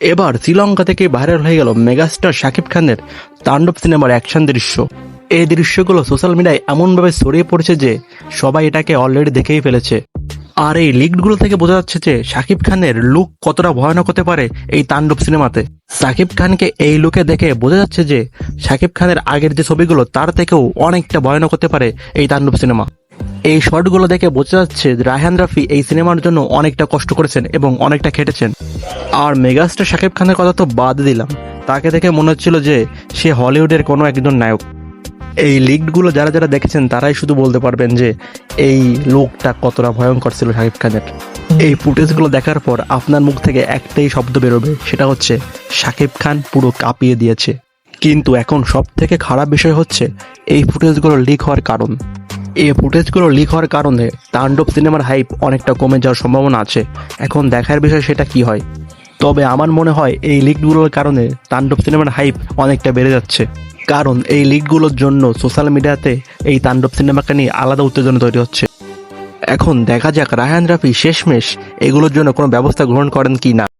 এবার শ্রীলঙ্কা থেকে ভাইরাল হয়ে গেল মেগাস্টার শাকিব খানের তাণ্ডব সিনেমার অ্যাকশন দৃশ্য। এই দৃশ্যগুলো সোশ্যাল মিডিয়ায় এমনভাবে ছড়িয়ে পড়েছে যে সবাই এটাকে অলরেডি দেখেই ফেলেছে। আর এই লিগগুলো থেকে বোঝা যাচ্ছে যে শাকিব খানের লুক কতটা ভয়ানক হতে পারে এই তাণ্ডব সিনেমাতে। শাকিব খানকে এই লুকে দেখে বোঝা যাচ্ছে যে শাকিব খানের আগের যে ছবিগুলো, তার থেকেও অনেকটা ভয়ানক হতে পারে এই তাণ্ডব সিনেমা। এই শর্টগুলো দেখে বোঝা যাচ্ছে রায়হান রাফি এই সিনেমার জন্য অনেকটা কষ্ট করেছেন এবং অনেকটা খেটেছেন। আর মেগাস্টার শাকিব খানের কথা তো বাদ দিলাম। তাকে দেখে মনে হচ্ছিল যে সে হলিউডের কোনো একজন নায়ক। এই লিগগুলো যারা যারা দেখেছেন, তারাই শুধু বলতে পারবেন যে এই লোকটা কতটা ভয়ঙ্কর ছিল শাকিব খানের। এই ফুটেজগুলো দেখার পর আপনার মুখ থেকে একটাই শব্দ বেরোবে, সেটা হচ্ছে, শাকিব খান পুরো কাঁপিয়ে দিয়েছে। কিন্তু এখন সব থেকে খারাপ বিষয় হচ্ছে, এই ফুটেজগুলো লিক হওয়ার কারণ। এই ফুটেজগুলো লিক হওয়ার কারণে তাণ্ডব সিনেমার হাইপ অনেকটা কমে যাওয়ার সম্ভাবনা আছে। এখন দেখার বিষয় সেটা কি হয়? তবে আমার মনে হয় এই লিকগুলোর কারণে তাণ্ডব সিনেমার হাইপ অনেকটা বেড়ে যাচ্ছে। কারণ এই লিকগুলোর জন্য সোশ্যাল মিডিয়াতে এই তাণ্ডব সিনেমাকে নিয়ে আলাদা উত্তেজনা তৈরি হচ্ছে। এখন দেখা যাক রায়হান রাফি শেষমেশ এগুলোর জন্য কোনো ব্যবস্থা গ্রহণ করেন কি না